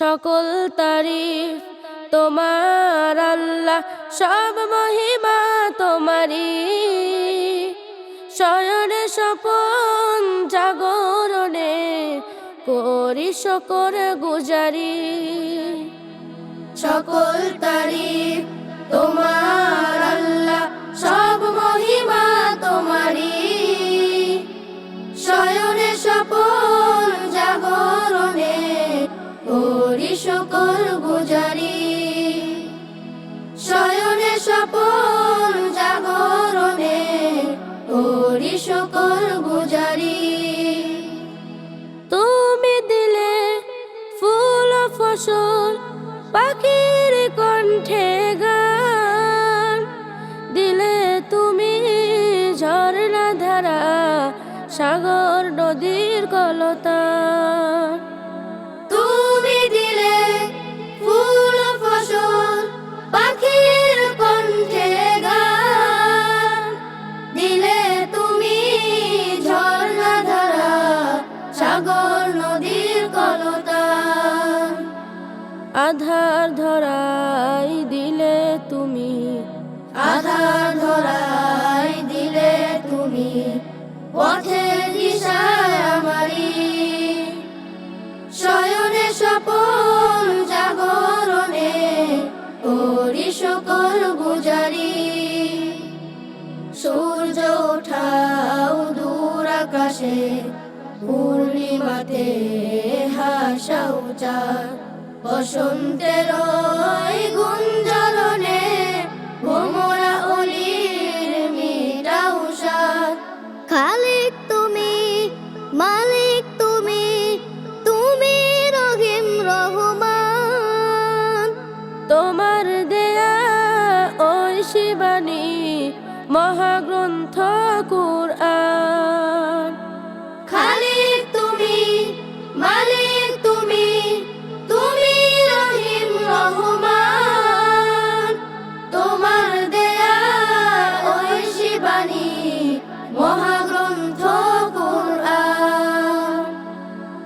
সকল তারিফ তোমার আল্লাহ, সব মহিমা তোমারি শয়নে স্বপন জাগরণে করি শকর গুজারি। সকল তারিফ তোমার আল্লাহ, সব মহিমা তোমারি শয়নে জাগরণে করি শকর গুজারি। শয়নে স্বপন জাগরণে করি শকর গুজারি। তুমি দিলে ফুল ফসল পাখির কণ্ঠে গান। দিলে তুমি ঝর্ণা ধারা সাগর নদীর কলতান আধার ধরাই দিলে তুমি, আধার ধরাই দিলে তুমি, পথের দিশায় আমারি শয়নে স্বপন জাগরণে করি শকর গুজারি। সূর্য ওঠাও দূর আকাশে, পূর্ণিমাতে হাসাও চাঁদ। বসন্তের গুঞ্জরণে ভোমরা অলির মিটাও সাদ খালিক তুমি মালিক তুমি তুমি রহিম রহমান। তোমার দেয়া ওই শিবানী মহাগ্রন্থ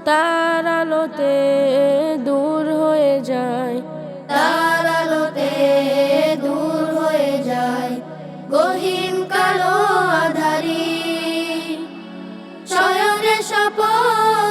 তার আলোতে দূর হয়ে যায়। তার আলোতে দূর হয়ে যায়। গহীন কালো আধারি। শয়নে স্বপন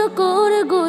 শুকুর গু